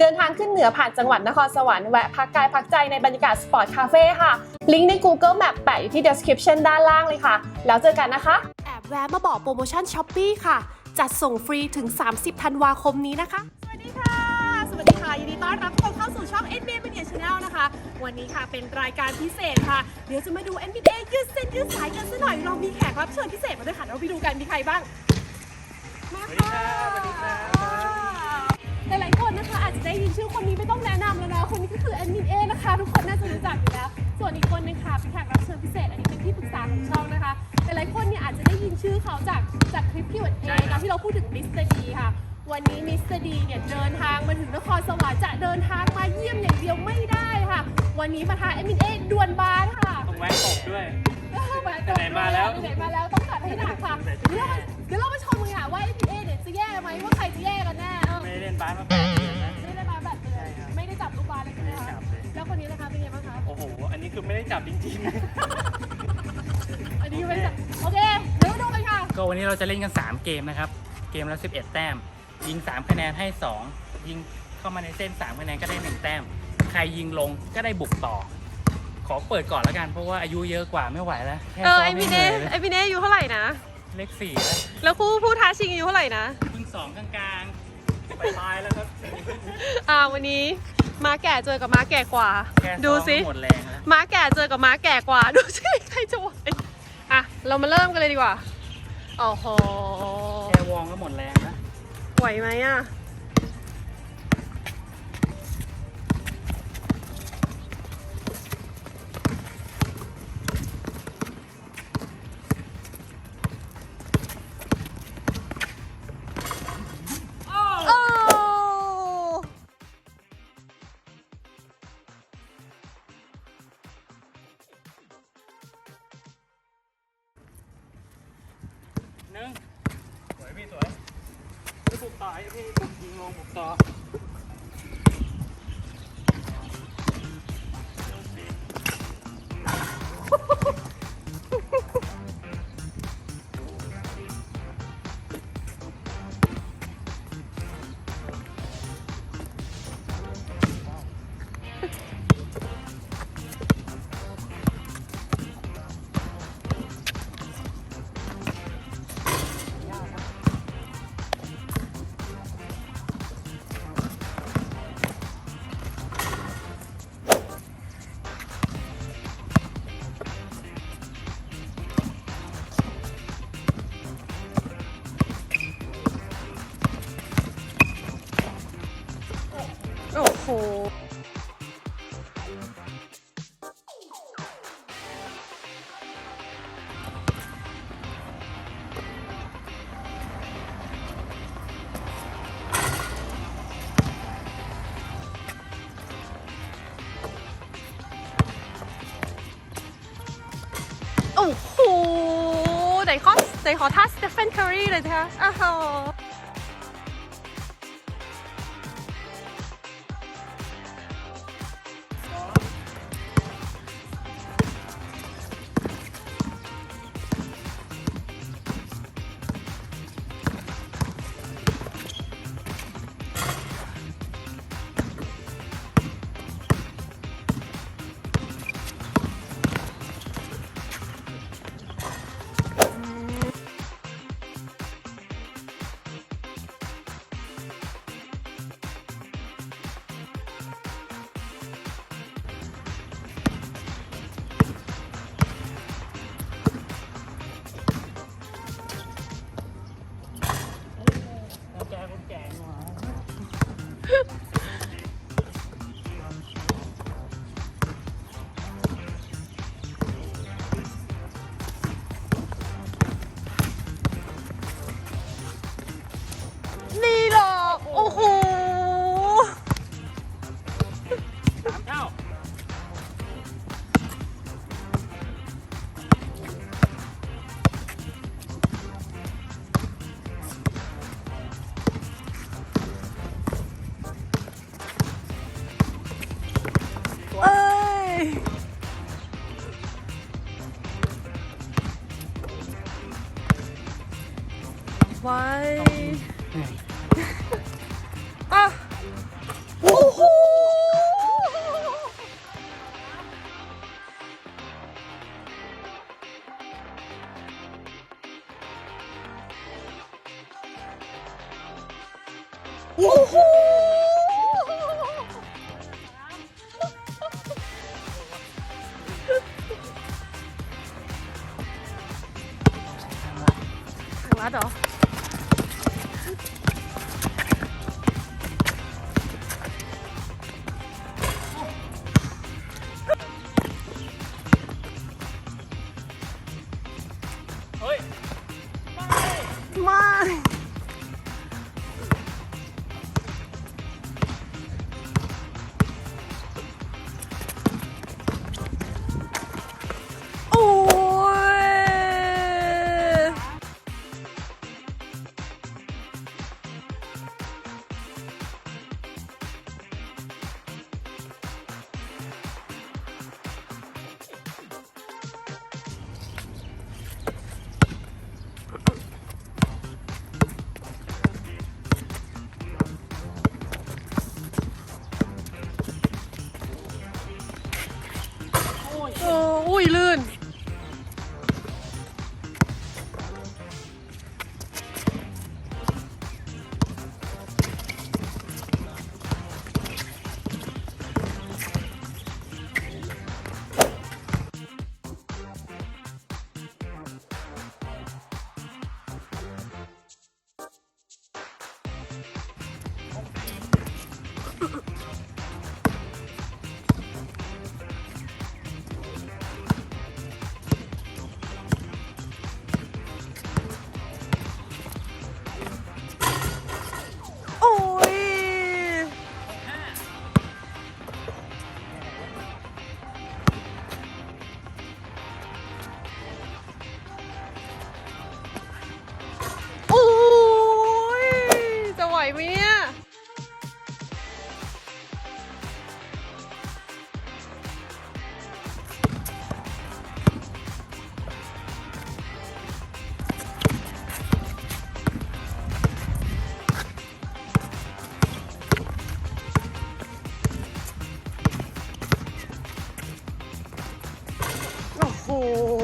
เดินทางขึ้นเหนือผ่านจังหวัดนครสวรรค์แวะพักกายพักใจในบรรยากาศสปอร์ตคาเฟ่ค่ะ ลิงก์ใน Google Map แปะอยู่ที่ description ด้านล่างเลยค่ะ แล้วเจอกันนะคะ แอบแวะมาบอกโปรโมชั่นช้อปปีค่ะ จัดส่งฟรีถึง 30 ธันวาคมนี้นะคะ สวัสดีค่ะ สวัสดีค่ะ ยินดีต้อนรับทุกคนเข้าสู่ช่อง NBA Media Channel นะคะ วันนี้ค่ะเป็นรายการพิเศษค่ะ เดี๋ยวจะมาดู NBA ยืดเส้นยืดสายกันซะหน่อย เรามีแขกรับเชิญพิเศษมาด้วยค่ะ เราไปดูกันมีใครบ้าง มาค่ะ หลายๆคนนะคะ อาจจะได้ยินชื่อคนนี้ไม่ต้องแนะนำแล้วนะคนนี้ก็คือแอดมินเอนะคะทุกคนน่าจะรู้จักอยู่แล้ว ส่วนอีกคนนึงค่ะเป็นแขกรับเชิญพิเศษ อันนี้เป็นที่ปรึกษาของช่องนะคะหลายๆคนเนี่ยอาจจะได้ยินชื่อเขาจากจากคลิป Q&A นะที่เราพูดถึงมิสเตอร์ดีค่ะ วันนี้มิสเตอร์ดีเนี่ยเดินทางมาถึงนครสวรรค์จะเดินทางมาเยี่ยมอย่างเดียวไม่ได้ค่ะ วันนี้มาทางแอดมินเอด่วนบานค่ะต้องแวะตกด้วย ไหนมาแล้ว ไหนมาแล้วต้องจัดให้หนักค่ะเดี๋ยวเราเดี๋ยวเรามาชมกันค่ะว่า NBA เนี่ยจะแย่ไหมว่าใครจะแย่กันแน่เออไม่ได้เล่นบาสมาแปดเดือนนะ ไม่ได้มาแบบเลยไม่ได้จับลูกบอลเลยใช่ไหมไม่ได้จัคะบเลย แล้วคนนี้นะคะเป็นไงบ้างคะ โอ้โห อันนี้คือไม่ได้จับจริงอันนี้ไม่ได้จับโอเคเดี๋ยวมาดูกันค่ะ ๆ ก็วันนี้เราจะเล่นกัน 3 เกมนะครับ เกมละ 11 แต้ม ยิง 3 คะแนนให้ 2 ยิงเข้ามาในเส้น 3 คะแนนก็ได้ 1 แต้ม ใครยิงลงก็ได้บุกต่อ ขอเปิดก่อนแล้วกัน เพราะว่าอายุเยอะกว่าไม่ไหวแล้วแค่เอซ้ออมไอไม่พีเหเนนื่อยเลยไอพีเนอายู่เท่าไหร่นะ เลขสี่แล้วแล้วคู่ผู้ท้าชิงอายุเท่าไหร่นะ เพิ่งสองกลางๆ ไปตายแล้วครับ อ่าวันนี้ม้าแก่เจอกับม้าแก่กว่าแค่ซ้อมดูสิก็หมดแรงแล้ว ม้าแก่เจอกับม้าแก่กว่า ดูสิใครจะไหวอะเรามาเริ่มกันเลยดีกว่าโอ้โหแค่วองก็หมดแรงแล้วไหวไหมอะ ใจขอท่าสเตฟานคารีเลยนะคะอ้าว 哦豁 โ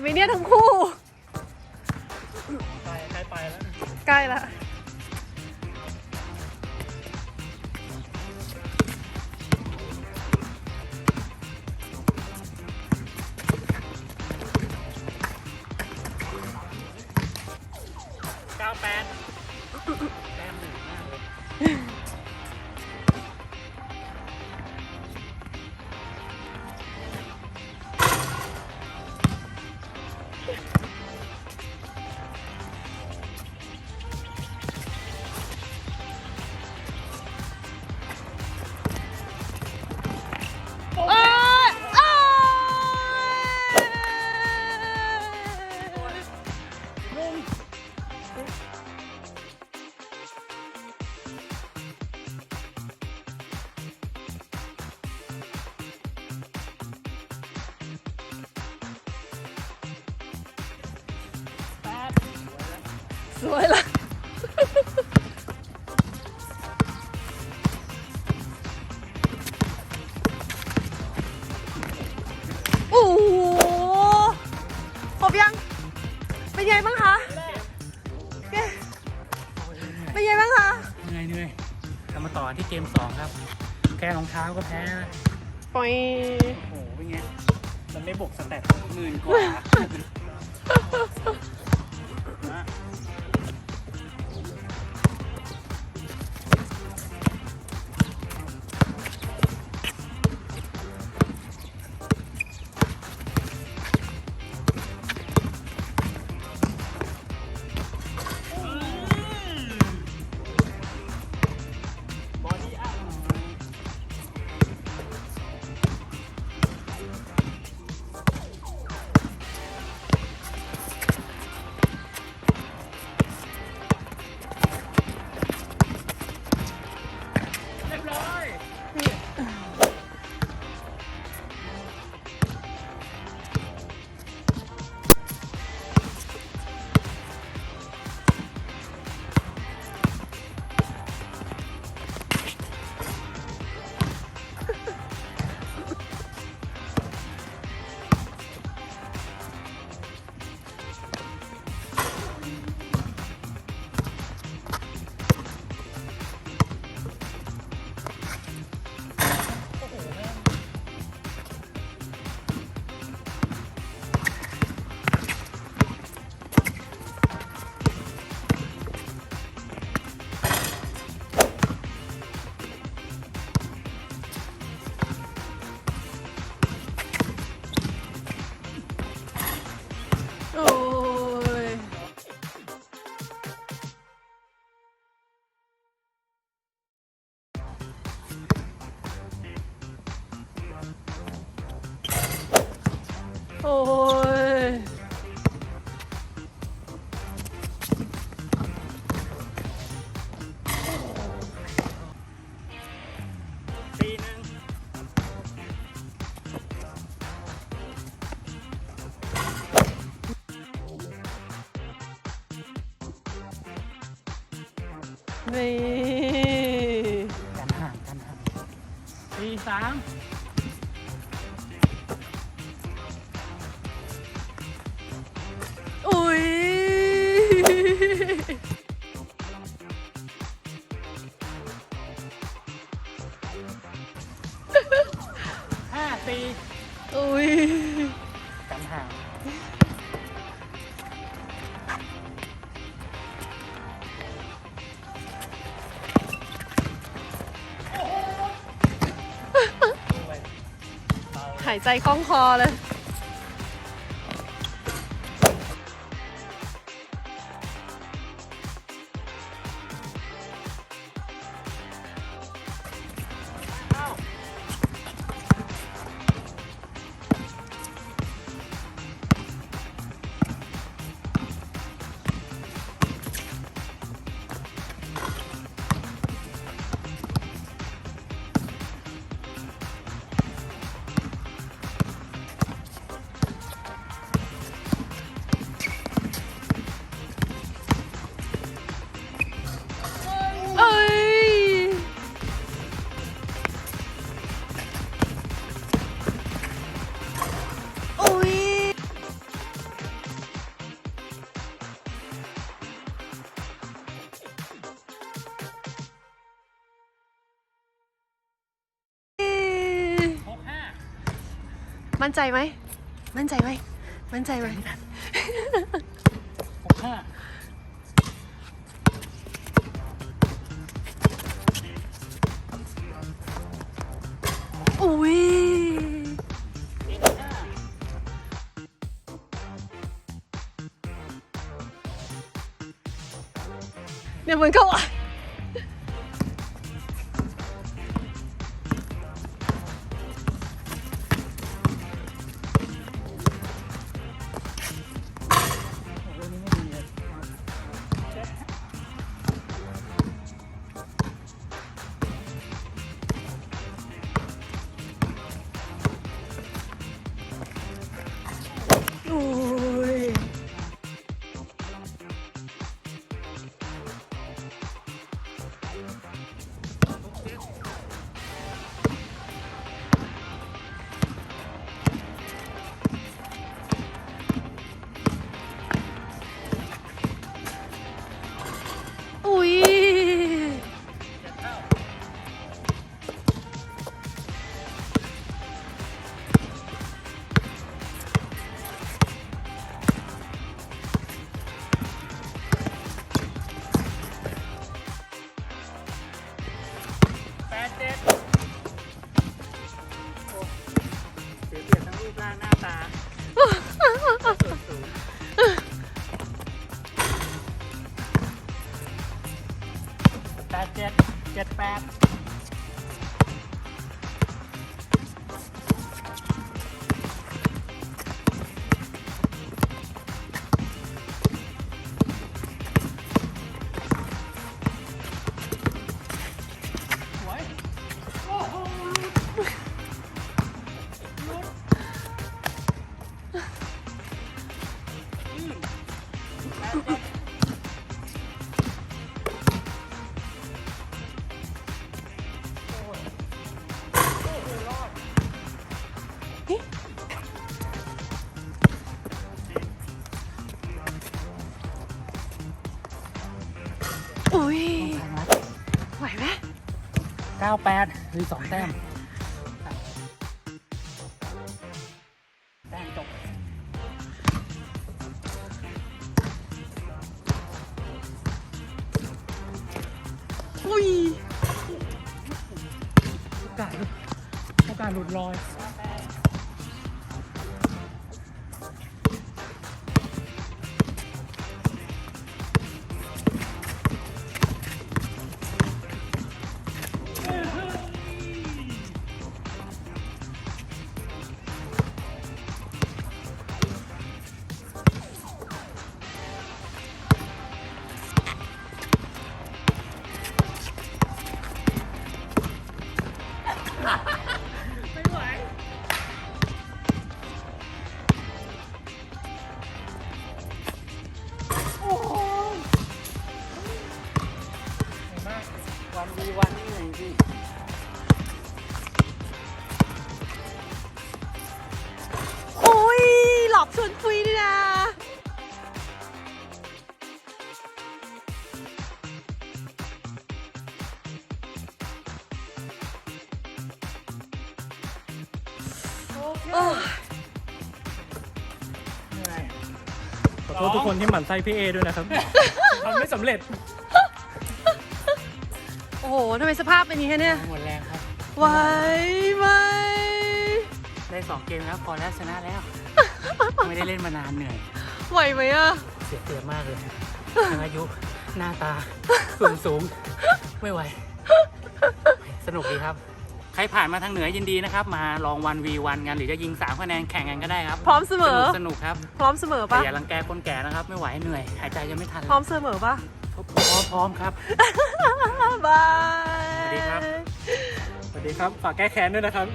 ไหมเนี่ยทั้งคู่ 死了。 หายใจคล่องคอเลย มั่นใจไหม มั่นใจไหม มั่นใจไหมหกห้าอุ้ยเดี๋ยวมันก็ว่า แป 98หรือ2แต้มแต้มตกอ้ยโอกาสโอกาสหลุดลอย ทษทุกคนที่หมั่นไส้พี่เอด้วยนะครับ ทำไม่สำเร็จ โอ้โหทำไมสภาพเป็นอย่างนี้คะเนี่ยหมดแรงครับ ไหวไหมได้สองเกมแล้วพอแล้วชนะแล้ว ไม่ได้เล่นมานานเหนื่อย ไหวไหมอะเสียเปรียบมากเลยทั้งอายุหน้าตาส่วนสูง ไม่ไหว สนุกดีครับ ใครผ่านมาทางเหนือยินดีนะครับ มาลองวันวีวันกันหรือจะยิง3คะแนนแข่งกันก็ได้ครับพร้อมเสมอ สนุกสนุกครับพร้อมเสมอแต่ปะอย่ารังแกคนแก่นะครับ ไม่ไหวเหนื่อย หายใจยังไม่ทันพร้อมเสมอปะพร้อมพร้อมครับ บาย สวัสดีครับ สวัสดีครับ ฝากแก้แค้นด้วยนะครับ